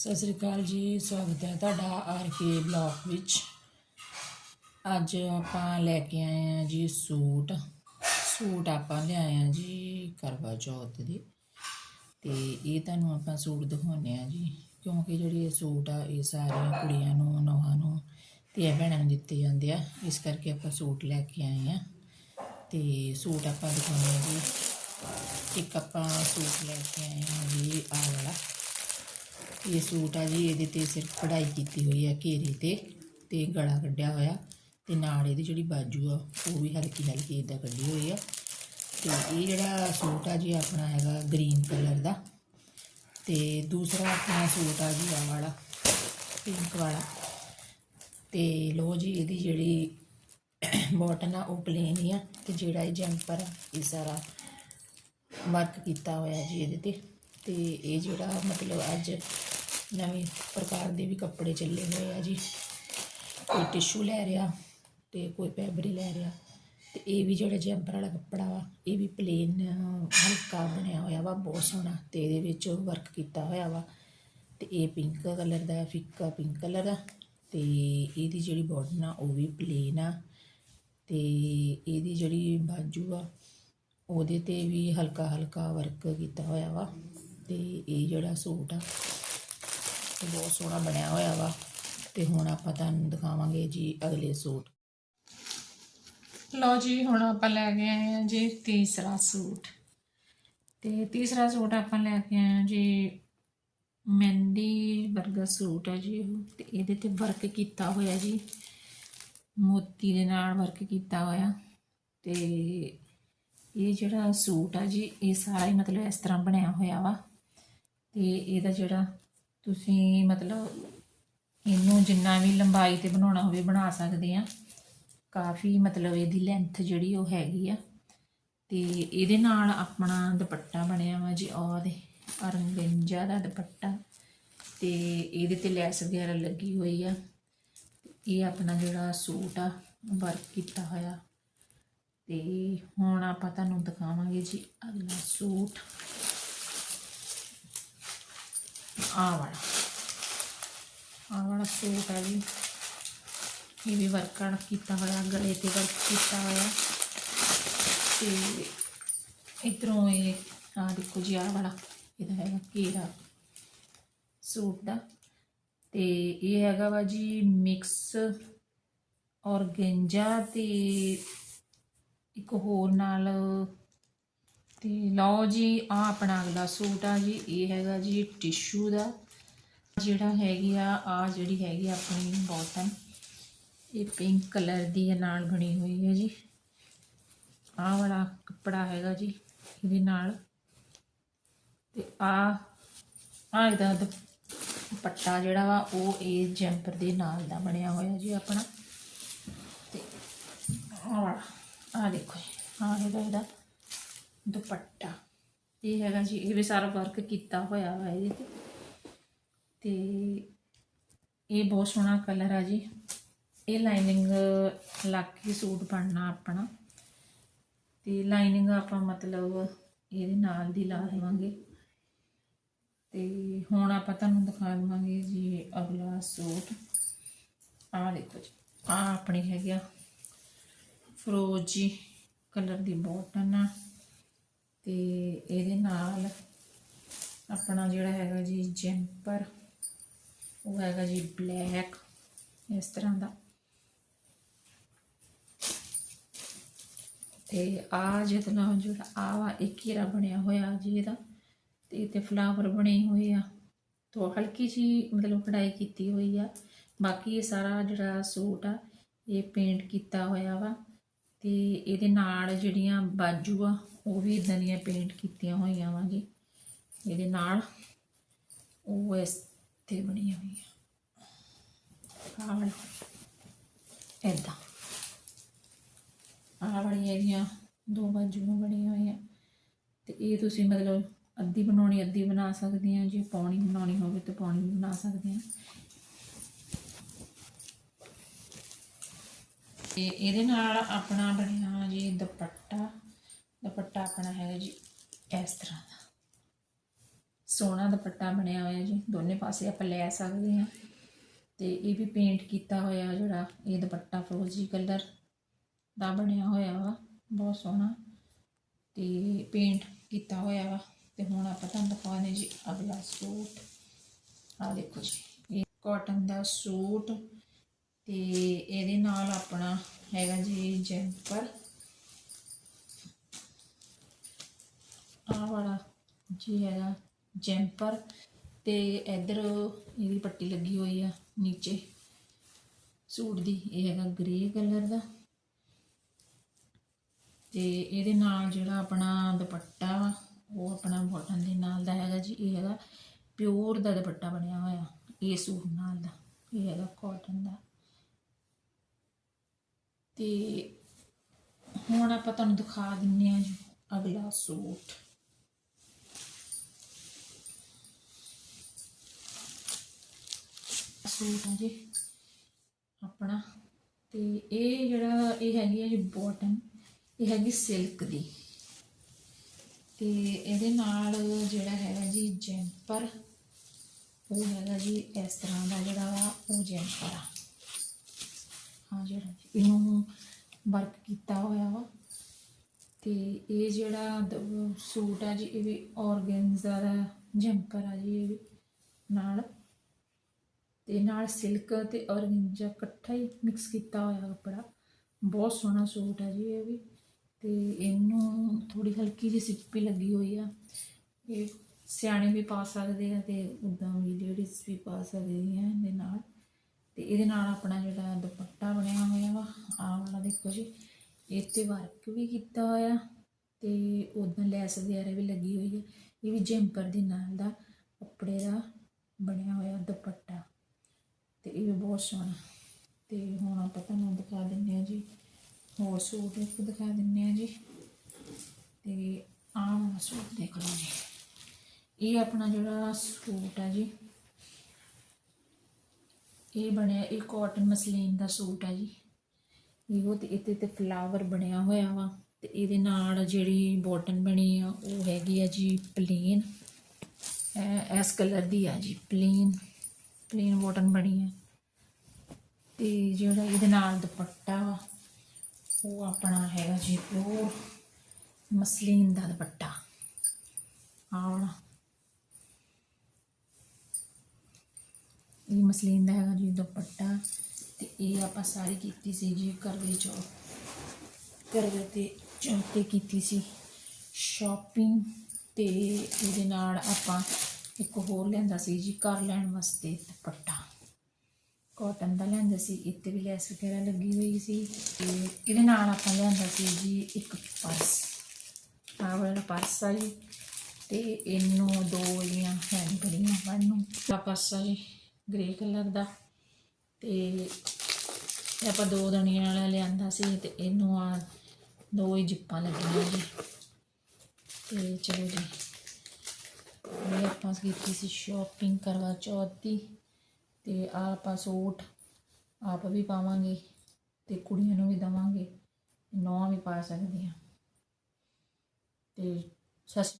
ਸਤਿ ਸ੍ਰੀ ਅਕਾਲ ਜੀ, ਸਵਾਗਤ ਹੈ ਤੁਹਾਡਾ ਆਰ ਕੇ ਬਲੌਗ ਵਿੱਚ। ਅੱਜ ਆਪਾਂ ਲੈ ਕੇ ਆਏ ਹਾਂ ਜੀ ਸੂਟ। ਸੂਟ ਆਪਾਂ ਲਿਆਏ ਹਾਂ ਜੀ ਕਰਵਾ ਚੌਥ ਦੇ। ਤੇ ਇਹ ਤੁਹਾਨੂੰ ਆਪਾਂ ਸੂਟ ਦਿਖਾਉਂਦੇ ਆ ਜੀ, ਕਿਉਂਕਿ ਜਿਹੜੇ ਇਹ ਸੂਟ ਆ, ਇਹ ਸਾਰੀਆਂ ਕੁੜੀਆਂ ਨੂੰ ਨਵਾਂ ਨੂੰ ਤੇ ਭੈਣਾਂ ਨੂੰ ਦਿੱਤੇ ਜਾਂਦੇ ਆ। ਇਸ ਕਰਕੇ ਆਪਾਂ ਸੂਟ ਲੈ ਕੇ ਆਏ ਆ ਤੇ ਸੂਟ ਆਪਾਂ ਦਿਖਾਉਂਦੇ ਆ ਜੀ। ਇੱਕ ਆਪਾਂ ਸੂਟ ਲੈ ਕੇ ਆਏ ਹਾਂ ਜੀ ਆ ਵਾਲਾ। ਇਹ ਸੂਟ ਆ ਜੀ, ਇਹਦੇ ਤੇ ਸਿਰਫ ਕਢਾਈ ਕੀਤੀ ਹੋਈ ਆ ਘੇਰੇ ਤੇ ਤੇ ਗਲਾ ਕੱਢਿਆ ਹੋਇਆ ਤੇ ਨਾਲ ਇਹਦੀ ਜਿਹੜੀ ਬਾਜੂ ਆ, ਉਹ ਵੀ ਹਲਕੀ ਹਲਕੀ ਇਦਾਂ ਕੱਢੀ ਹੋਈ ਆ। ਤੇ ਇਹ ਜਿਹੜਾ ਸੂਟ ਆ ਜੀ, ਆਪਣਾ ਹੈਗਾ ਗ੍ਰੀਨ ਕਲਰ ਦਾ। ਤੇ ਦੂਸਰਾ ਆਪਣਾ ਸੂਟ ਆ ਜੀ ਆ ਵਾਲਾ, ਪਿੰਕ ਵਾਲਾ। ਤੇ ਲੋ ਜੀ, ਇਹਦੀ ਜਿਹੜੀ ਬੋਟਨ ਆ, ਉਹ ਪਲੇਨ ਹੀ ਆ ਤੇ ਜਿਹੜਾ ਇਹ ਜੈਂਪਰ ਆ, ਇਹ ਸਾਰਾ ਵਰਕ ਕੀਤਾ ਹੋਇਆ ਜੀ ਇਹਦੇ ਤੇ। ਤੇ ਇਹ ਜਿਹੜਾ ਮਤਲਬ ਅੱਜ ਨਵੇਂ ਪ੍ਰਕਾਰ ਦੇ ਵੀ ਕੱਪੜੇ ਚੱਲੇ ਹੋਏ ਆ ਜੀ। ਕੋਈ ਟਿਸ਼ੂ ਲੈ ਰਿਹਾ ਤੇ ਕੋਈ ਫੈਬਰਿਕ ਲੈ ਰਿਹਾ ਤੇ ਇਹ ਵੀ ਜਿਹੜਾ ਜੈਂਪਰ ਵਾਲਾ ਕੱਪੜਾ ਵਾ, ਇਹ ਵੀ ਪਲੇਨ ਹਲਕਾ ਬਣਿਆ ਹੋਇਆ ਵਾ, ਬਹੁਤ ਸੋਹਣਾ ਤੇ ਇਹਦੇ ਵਿੱਚ ਵਰਕ ਕੀਤਾ ਹੋਇਆ ਵਾ। ਤੇ ਇਹ ਪਿੰਕ ਕਲਰ ਦਾ ਫਿੱਕਾ ਪਿੰਕ ਕਲਰ ਦਾ ਤੇ ਇਹਦੀ ਜਿਹੜੀ ਬਾਟਮ ਆ, ਉਹ ਵੀ ਪਲੇਨ ਆ ਤੇ ਇਹਦੀ ਜਿਹੜੀ ਬਾਜੂ ਆ, ਉਹਦੇ ਤੇ ਵੀ ਹਲਕਾ ਹਲਕਾ ਵਰਕ ਕੀਤਾ ਹੋਇਆ ਵਾ ਤੇ ਇਹ ਜਿਹੜਾ ਸੂਟ ਆ ਇਹ ਬਹੁਤ ਸੋਹਣਾ ਬਣਿਆ ਹੋਇਆ ਵਾ। ਤੇ ਹੁਣ ਆਪਾਂ ਤੁਹਾਨੂੰ ਦਿਖਾਵਾਂਗੇ ਜੀ ਅਗਲੇ ਸੂਟ। ਲਓ ਜੀ, ਹੁਣ ਆਪਾਂ ਲੈ ਕੇ ਆਏ ਹਾਂ ਜੀ ਤੀਸਰਾ ਸੂਟ। ਤੇ ਤੀਸਰਾ ਸੂਟ ਆਪਾਂ ਲੈ ਕੇ ਆਏ ਹਾਂ ਜੀ ਮਹਿੰਦੀ ਵਰਗਾ ਸੂਟ ਹੈ ਜੀ ਇਹ। ਤੇ ਇਹਦੇ ਤੇ ਵਰਕ ਕੀਤਾ ਹੋਇਆ ਜੀ। ਮੋਤੀ ਦੇ ਨਾਲ ਵਰਕ ਕੀਤਾ ਹੋਇਆ। ਤੇ ਇਹ ਜਿਹੜਾ ਸੂਟ ਆ ਜੀ, ਇਹ ਸਾਰਾ ਹੀ ਮਤਲਬ ਇਸ ਤਰ੍ਹਾਂ ਬਣਿਆ ਹੋਇਆ ਵਾ। ਤੇ ਇਹਦਾ ਜਿਹੜਾ ਤੁਸੀਂ ਮਤਲਬ ਇਹਨੂੰ ਜਿੰਨਾ ਵੀ ਲੰਬਾਈ ਤੇ ਬਣਾਉਣਾ ਹੋਵੇ ਬਣਾ ਸਕਦੇ ਆ। ਕਾਫੀ ਮਤਲਬ ਇਹਦੀ ਲੈਂਥ ਜਿਹੜੀ ਉਹ ਹੈਗੀ ਆ। ਤੇ ਇਹਦੇ ਨਾਲ ਆਪਣਾ ਦੁਪੱਟਾ ਬਣਿਆ ਵਾ ਜੀ ਉਹਦੇ ਅਰੰਗੰਜਾ ਦਾ ਦੁਪੱਟਾ। ਤੇ ਇਹਦੇ ਤੇ ਲੈਸ ਵਗੈਰਾ ਲੱਗੀ ਹੋਈ ਆ। ਇਹ ਆਪਣਾ ਜਿਹੜਾ ਸੂਟ ਆ ਵਰਕ ਕੀਤਾ ਹੋਇਆ। ਤੇ ਹੁਣ ਆਪਾਂ ਤੁਹਾਨੂੰ ਦਿਖਾਵਾਂਗੇ ਜੀ ਅਗਲਾ ਸੂਟ। ਆਹ ਵਾਲਾ। ਆਹ ਵਾਲਾ ਸੂਟ ਹੈ ਜੀ। ਇਹ ਵੀ ਵਰਕ ਕੀਤਾ ਹੋਇਆ, ਗਲੇ ਤੇ ਵਰਕ ਕੀਤਾ ਹੋਇਆ। ਤੇ ਇਧਰੋਂ ਇਹ, ਆਹ ਦੇਖੋ ਜੀ, ਆਹ ਵਾਲਾ। ਇਹਦਾ ਹੈਗਾ ਘੇਰਾ ਸੂਟ ਦਾ। ਤੇ ਇਹ ਹੈਗਾ ਵਾ ਜੀ ਮਿਕਸ ਔਰਗੈਂਜਾ ਤੇ ਇੱਕ ਹੋਰ ਨਾਲ ਤੇ ਲਓ ਜੀ ਆ ਆਪਣਾ ਅਗਲਾ ਸੂਟ ਆ ਜੀ, ਇਹ ਹੈਗਾ ਜੀ ਟਿਸ਼ੂ ਦਾ। ਜਿਹੜਾ ਹੈਗੀ ਆ ਆ ਜਿਹੜੀ ਹੈਗੀ ਆ ਆਪਣੀ ਬੋਟਮ ਇਹ ਪਿੰਕ ਕਲਰ ਦੀ ਨਾਲ ਬਣੀ ਹੋਈ ਹੈ ਜੀ। ਆਹ ਵਾਲਾ ਕੱਪੜਾ ਹੈਗਾ ਜੀ, ਇਹਦੇ ਨਾਲ। ਤੇ ਆ ਆ ਇਹਦਾ ਦੁਪੱਟਾ ਜਿਹੜਾ ਵਾ, ਉਹ ਇਹ ਜੈਂਪਰ ਦੇ ਨਾਲ ਦਾ ਬਣਿਆ ਹੋਇਆ ਜੀ ਆਪਣਾ। ਤੇ ਆਹ ਆ ਦੇਖੋ ਜੀ ਆ ਇਹਦਾ ਇਹਦਾ। ਦੁਪੱਟਾ। ਇਹ ਹੈਗਾ ਜੀ, ਇਹ ਵੀ ਸਾਰਾ ਵਰਕ ਕੀਤਾ ਹੋਇਆ ਵਾ ਇਹਦੇ ਤੇ। ਤੇ ਇਹ ਬਹੁਤ ਸੋਹਣਾ ਕਲਰ ਆ ਜੀ। ਇਹ ਲਾਈਨਿੰਗ ਲੱਗ ਕੇ ਸੂਟ ਬਣਨਾ ਆਪਣਾ। ਤੇ ਲਾਈਨਿੰਗ ਆਪਾਂ ਮਤਲਬ ਇਹਦੇ ਨਾਲ ਦੀ ਲਾ ਦੇਵਾਂਗੇ। ਤੇ ਹੁਣ ਆਪਾਂ ਤੁਹਾਨੂੰ ਦਿਖਾ ਦਵਾਂਗੇ ਜੀ ਅਗਲਾ ਸੂਟ। ਆਹ ਦੇਖੋ ਜੀ, ਆਹ ਆਪਣੀ ਹੈਗੀ ਆ ਫਰੋਜੀ ਕਲਰ ਦੀ ਬੋਟਨ ਆ। ਤੇ ਇਹਦੇ ਨਾਲ ਆਪਣਾ ਜਿਹੜਾ ਹੈਗਾ ਜੀ ਜੈਂਪਰ, ਉਹ ਹੈਗਾ ਜੀ ਬਲੈਕ, ਇਸ ਤਰ੍ਹਾਂ ਦਾ। ਤੇ ਆ ਜਿਹਦਾ ਜਿਹੜਾ ਆ ਵਾ ਇੱਕ ਹੀਰਾ ਬਣਿਆ ਹੋਇਆ ਜੀ ਇਹਦਾ, ਤੇ ਤੇ ਫਲਾਵਰ ਬਣੇ ਹੋਏ ਆ। ਤੋਂ ਹਲਕੀ ਜੀ ਮਤਲਬ ਕਢਾਈ ਕੀਤੀ ਹੋਈ ਆ। ਬਾਕੀ ਇਹ ਸਾਰਾ ਜਿਹੜਾ ਸੂਟ ਆ, ਇਹ ਪੇਂਟ ਕੀਤਾ ਹੋਇਆ ਵਾ। ਤੇ ਇਹਦੇ ਨਾਲ ਜਿਹੜੀਆਂ ਬਾਜੂ ਆ, ਉਹ ਵੀ ਇਦਾਂ ਦੀਆਂ ਪੇਂਟ ਕੀਤੀਆਂ ਹੋਈਆਂ ਵਾ ਜੀ। ਇਹਦੇ ਨਾਲ ਉਹ ਇਸ ਤੇ ਬਣੀਆਂ ਹੋਈਆਂ। ਆ ਆਹ ਵਾਲੀ। ਵਾਲੀਆਂ ਇਹਦੀਆਂ ਦੋ ਬਾਜੂਆਂ ਬਣੀਆਂ ਹੋਈਆਂ। ਤੇ ਇਹ ਤੁਸੀਂ ਮਤਲਬ ਅੱਧੀ ਬਣਾਉਣੀ, ਅੱਧੀ ਬਣਾ ਸਕਦੇ ਆ ਜੇ ਪੌਣੀ ਬਣਾਉਣੀ ਹੋਵੇ ਤਾਂ ਪੌਣੀ ਵੀ ਬਣਾ ਸਕਦੇ ਆ। ਤੇ ਇਹਦੇ ਨਾਲ ਆਪਣਾ ਬਣਿਆ ਜੀ ਦੁਪੱਟਾ। ਦੁਪੱਟਾ ਆਪਣਾ ਹੈਗਾ ਜੀ ਇਸ ਤਰ੍ਹਾਂ ਦਾ। ਸੋਹਣਾ ਦੁਪੱਟਾ ਬਣਿਆ ਹੋਇਆ ਜੀ। ਦੋਨੇ ਪਾਸੇ ਆਪਾਂ ਲੈ ਸਕਦੇ ਹਾਂ। ਤੇ ਇਹ ਵੀ ਪੇਂਟ ਕੀਤਾ ਹੋਇਆ ਜਿਹੜਾ ਇਹ ਦੁਪੱਟਾ ਫਰੋਜ਼ੀ ਕਲਰ ਦਾ ਬਣਿਆ ਹੋਇਆ ਵਾ। ਬਹੁਤ ਸੋਹਣਾ। ਤੇ ਪੇਂਟ ਕੀਤਾ ਹੋਇਆ ਵਾ। ਤੇ ਹੁਣ ਆਪਾਂ ਤੁਹਾਨੂੰ ਦਿਖਾਉਂਦੇ ਜੀ ਅਗਲਾ ਸੂਟ। ਆ ਦੇਖੋ ਜੀ। ਇਹ ਕਾਟਨ ਦਾ ਸੂਟ ਤੇ ਇਹਦੇ ਨਾਲ ਆਪਣਾ ਹੈਗਾ ਜੀ ਜੈਂਪਰ। ਆ ਵਾਲਾ ਜੀ ਹੈਗਾ ਜੈਂਪਰ ਤੇ ਇਧਰ ਇਹਦੀ ਪੱਟੀ ਲੱਗੀ ਹੋਈ ਆ ਨੀਚੇ। ਸੂਟ ਦੀ ਇਹ ਹੈਗਾ ਗ੍ਰੇ ਕਲਰ ਦਾ। ਤੇ ਇਹਦੇ ਨਾਲ ਜਿਹੜਾ ਆਪਣਾ ਦੁਪੱਟਾ ਉਹ ਆਪਣਾ ਬਾਟਮ ਦੇ ਨਾਲ ਦਾ ਹੈਗਾ ਜੀ, ਇਹ ਹੈਗਾ ਪਿਓਰ ਦਾ ਦੁਪੱਟਾ ਬਣਿਆ ਹੋਇਆ, ਇਹ ਸੂਟ ਨਾਲ ਦਾ, ਇਹ ਹੈਗਾ ਕਾਟਨ ਦਾ। ਤੇ ਹੁਣ ਆਪਾਂ ਤੁਹਾਨੂੰ ਦਿਖਾ ਦਿੰਨੇ ਆ ਜੀ ਅਗਲਾ ਸੂਟ। ਸੂਟ ਹੈ ਜੀ ਆਪਣਾ ਤੇ ਇਹ ਜਿਹੜਾ ਇਹ ਹੈਗੀ ਹੈ ਜੀ ਬੋਟਮ ਇਹ ਹੈਗੀ ਸਿਲਕ ਦੀ। ਤੇ ਇਹਦੇ ਨਾਲ ਜਿਹੜਾ ਹੈਗਾ ਜੀ ਜੈਂਪਰ ਉਹ ਹੈਗਾ ਜੀ ਇਸ ਤਰ੍ਹਾਂ ਦਾ ਜਿਹੜਾ ਵਾ, ਉਹ ਜੈਂਪਰ ਆ। ਹਾਂ ਜਿਹੜਾ ਇਹਨੂੰ ਵਰਕ ਕੀਤਾ ਹੋਇਆ ਵਾ। ਤੇ ਇਹ ਜਿਹੜਾ ਦ- ਸੂਟ ਆ ਜੀ, ਇਹ ਵੀ ਔਰਗੈਂਜ਼ਾ ਦਾ ਜੰਪਰ ਆ ਜੀ, ਇਹ ਵੀ ਨਾਲ। ਤੇ ਨਾਲ ਸਿਲਕ ਤੇ ਔਰਗੈਂਜਾ ਇਕੱਠਾ ਹੀ ਮਿਕਸ ਕੀਤਾ ਹੋਇਆ ਕੱਪੜਾ। ਬਹੁਤ ਸੋਹਣਾ ਸੂਟ ਆ ਜੀ, ਇਹ ਵੀ। ਤੇ ਇਹਨੂੰ ਥੋੜੀ ਹਲਕੀ ਜਿਹੀ ਸਿੱਪੀ ਲੱਗੀ ਹੋਈ ਆ। ਇਹ ਸਿਆਣੇ ਵੀ ਪਾ ਸਕਦੇ ਆ ਤੇ ਉਦਾਂ ਵੀ ਲੇਡੀਜ਼ ਵੀ ਪਾ ਸਕਦੀਆਂ ਇਹਦੇ ਨਾਲ। ਤੇ ਇਹਦੇ ਨਾਲ ਆਪਣਾ ਜਿਹੜਾ ਦੁਪੱਟਾ ਬਣਿਆ ਹੋਇਆ ਵਾ। ਆਹ ਵਾਲਾ ਦੇਖੋ ਜੀ, ਇਹ ਤੇ ਵਰਕ ਵੀ ਕੀਤਾ ਹੋਇਆ ਤੇ ਉਦਾਂ ਲੈਸ ਵਗੈਰਾ ਵੀ ਲੱਗੀ ਹੋਈ ਹੈ ਇਹ ਵੀ ਜੈਂਪਰ ਦੇ ਨਾਲ ਦਾ ਕੱਪੜੇ ਦਾ ਬਣਿਆ ਹੋਇਆ ਦੁਪੱਟਾ। ਤੇ ਇਹ ਵੀ ਬਹੁਤ ਸੋਹਣਾ। ਤੇ ਹੁਣ ਆਪਾਂ ਤੁਹਾਨੂੰ ਦਿਖਾ ਦਿੰਨੇ ਆ ਜੀ। ਹੋਰ ਸੂਟ ਇੱਕ ਦਿਖਾ ਦਿੰਨੇ ਆ ਜੀ। ਤੇ ਆਹ ਵਾਲਾ ਸੂਟ ਦੇਖ ਲਓ ਜੀ। ਇਹ ਆਪਣਾ ਜਿਹੜਾ ਸੂਟ ਹੈ ਜੀ ਇਹ ਬਣਿਆ, ਇਹ ਕਾਟਨ ਮਸਲੀਨ ਦਾ ਸੂਟ ਹੈ ਜੀ। ਇਹੋ ਤੇ ਇਹਦੇ ਤੇ ਫਲਾਵਰ ਬਣਿਆ ਹੋਇਆ ਵਾ ਤੇ ਇਹਦੇ ਨਾਲ ਜਿਹੜੀ ਬੋਟਨ ਬਣੀ ਆ, ਉਹ ਹੈਗੀ ਆ ਜੀ ਪਲੇਨ ਇਸ ਕਲਰ ਦੀ ਆ ਜੀ ਪਲੇਨ ਪਲੇਨ ਬੋਟਨ ਬਣੀ ਆ। ਤੇ ਜਿਹੜਾ ਇਹਦੇ ਨਾਲ ਦੁਪੱਟਾ ਵਾ, ਉਹ ਆਪਣਾ ਹੈਗਾ ਜੀ ਪਿਓਰ ਮਸਲੀਨ ਦਾ ਦੁਪੱਟਾ। ਆਹ ਇਹ ਮਸਲੀਨ ਦਾ ਹੈਗਾ ਜੀ ਦੁਪੱਟਾ ਤੇ ਇਹ ਆਪਾਂ ਸਾਰੀ ਕੀਤੀ ਸੀ ਜੀ ਕਰਵੇ ਚੌਥ ਕਰਵੇ ਤੇ ਚੌਥ ਤੇ ਕੀਤੀ ਸੀ ਸ਼ਾਪਿੰਗ ਤੇ ਇਹਦੇ ਨਾਲ ਆਪਾਂ ਇੱਕ ਹੋਰ ਲਿਆਂਦਾ ਸੀ ਜੀ ਘਰ ਲੈਣ ਵਾਸਤੇ ਦੁਪੱਟਾ। ਕਾਟਨ ਦਾ ਲਿਆਂਦਾ ਸੀ, ਇੱਥੇ ਵੀ ਲੈਸ ਵਗੈਰਾ ਲੱਗੀ ਹੋਈ ਸੀ ਤੇ ਇਹਦੇ ਨਾਲ ਆਪਾਂ ਲਿਆਂਦਾ ਸੀ ਜੀ ਇੱਕ ਪਰਸ ਆਹ ਵਾਲਾ ਪਰਸ ਆ ਜੀ ਤੇ ਇਹਨੂੰ ਦੋ ਲੀਆਂ ਹੈਂਡ ਕਰੀਆਂ ਵਨ ਨੂੰ ਆ ਪਰਸ ਆ ਜੀ। ਗ੍ਰੇ ਕਲਰ ਦਾ ਤੇ ਆਪਾਂ ਦੋ ਦਣੀਆਂ ਵਾਲਾ ਲਿਆਂਦਾ ਸੀ ਤੇ ਇਹਨੂੰ ਆ ਦੋ ਹੀ ਜਿੱਪਾਂ ਲੱਗੀਆਂ ਜੀ। ਤੇ ਚਲੋ ਜੀ, ਇਹ ਆਪਾਂ ਕੀਤੀ ਸੀ ਸ਼ਾਪਿੰਗ ਕਰਵਾ ਚੌਥ ਦੀ ਤੇ ਆਹ ਆਪਾਂ ਸੂਟ ਆਪ ਵੀ ਪਾਵਾਂਗੇ ਤੇ ਕੁੜੀਆਂ ਨੂੰ ਵੀ ਦਵਾਂਗੇ, ਨੌਂ ਵੀ ਪਾ ਸਕਦੀਆਂ। ਤੇ ਸਸ